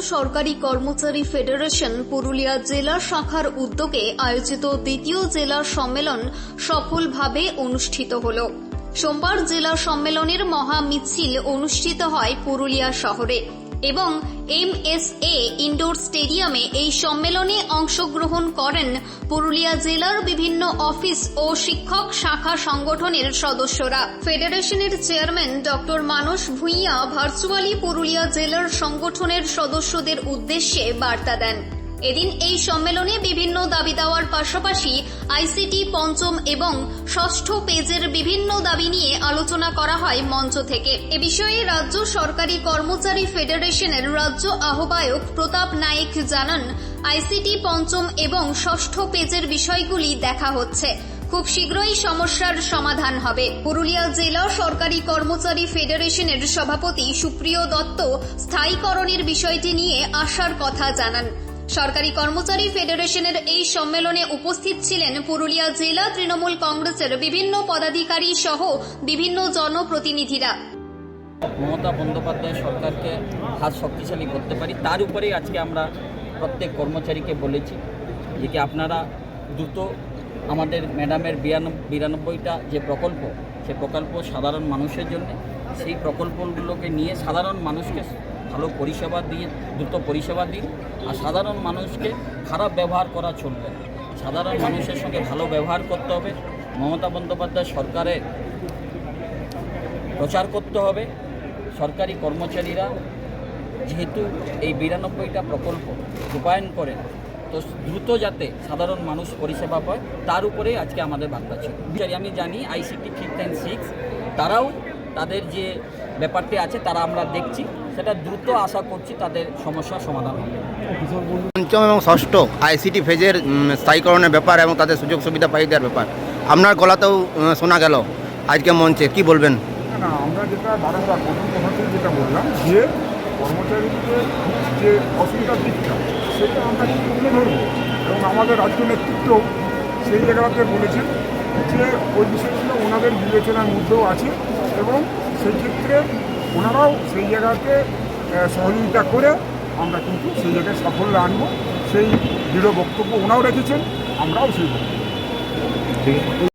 সরকারি কর্মচারী ফেডারেশন পুরুলিয়া জেলা শাখার উদ্যোগে আয়োজিত দ্বিতীয় জেলা সম্মেলন সফলভাবে অনুষ্ঠিত হল। সোমবার জেলা সম্মেলনের মহা মিছিল অনুষ্ঠিত হয় পুরুলিয়া শহরে। এবং এম এস এ ইন্ডোর স্টেডিয়ামে এই সম্মেলনে অংশগ্রহণ করেন পুরুলিয়া জেলার বিভিন্ন অফিস ও শিক্ষক শাখা সংগঠনের সদস্যরা। ফেডারেশনের chairman doctor Manas Bhuiyan virtually Purulia জেলার সংগঠনের সদস্যদের উদ্দেশ্যে বার্তা দেন। এদিন এই সম্মেলনে বিভিন্ন দাবি দেওয়ার পাশাপাশি আইসিটি, পঞ্চম এবং ষষ্ঠ পেজের বিভিন্ন দাবি নিয়ে আলোচনা করা হয় মঞ্চ থেকে। এ বিষয়ে রাজ্য সরকারি কর্মচারী ফেডারেশনের রাজ্য আহ্বায়ক প্রতাপ নায়েক জানান, আইসিটি, পঞ্চম এবং ষষ্ঠ পেজের বিষয়গুলি দেখা হচ্ছে। খুব শীঘ্রই সমস্যার সমাধান হবে। পুরুলিয়া জেলা সরকারি কর্মচারী ফেডারেশনের সভাপতি সুপ্রিয় দত্ত স্থায়ীকরণের বিষয়টি নিয়ে আসার কথা জানান। সরকারি কর্মচারী ফেডারেশনের এই সম্মেলনে উপস্থিত ছিলেন পুরুলিয়া জেলা তৃণমূল কংগ্রেসের বিভিন্ন পদাধিকারী সহ বিভিন্ন জনপ্রতিনিধিরা। মমতা বন্দ্যোপাধ্যায় সরকারকে হাত শক্তিশালী করতে পারি, তার উপরেই আজকে আমরা প্রত্যেক কর্মচারীকে বলেছি যে কি আপনারা দ্রুত আমাদের ম্যাডামের বিরানব্বইটা যে প্রকল্প, সে প্রকল্প সাধারণ মানুষের জন্য, সেই প্রকল্পগুলোকে নিয়ে সাধারণ মানুষকে ভালো পরিষেবা দিয়ে, দ্রুত পরিষেবা দিন। আর সাধারণ মানুষকে খারাপ ব্যবহার করা চলবে। সাধারণ মানুষের সঙ্গে ভালো ব্যবহার করতে হবে। মমতা বন্দ্যোপাধ্যায় সরকারের প্রচার করতে হবে। সরকারি কর্মচারীরা যেহেতু এই বিরানব্বইটা প্রকল্প রূপায়ণ করেন তো দ্রুত যাতে সাধারণ মানুষ পরিষেবা পায়, তার উপরেই আজকে আমাদের বার্তা ছিল। আমি জানি আইসিটি অ্যান্ড সিক্স, তারাও তাদের যে ব্যাপারটি আছে তারা আমরা দেখছি। সেটা দ্রুত আশা করছি তাদের সমস্যার সমাধান হবে। পঞ্চম এবং ষষ্ঠ আইসিটি ফেজের স্থায়ীকরণের ব্যাপার এবং তাদের সুযোগ সুবিধা পাই দেওয়ার ব্যাপার। আপনার গলাতেও শোনা গেল আজকে মঞ্চে কি বলবেন? না আমরা যেটা বারংবার প্রথম কথা থেকে যেটা বললাম যে কর্মচারীদের যে অসুবিধার দিকটা সেটা আমরা তুলে ধরবো। এবং আমাদের রাজ্য নেতৃত্ব সেই জায়গাতে বলেছেন যে ওই বিষয়গুলো ওনাদের বিবেচনার মধ্যেও আছে। এবং সেই ক্ষেত্রে ওনারাও সেই জায়গাকে সহযোগিতা করে আমরা কিন্তু সেই জায়গায় সাফল্য আনব। সেই দৃঢ় বক্তব্য ওনাও রেখেছেন, আমরাও সেই বক্তব্য।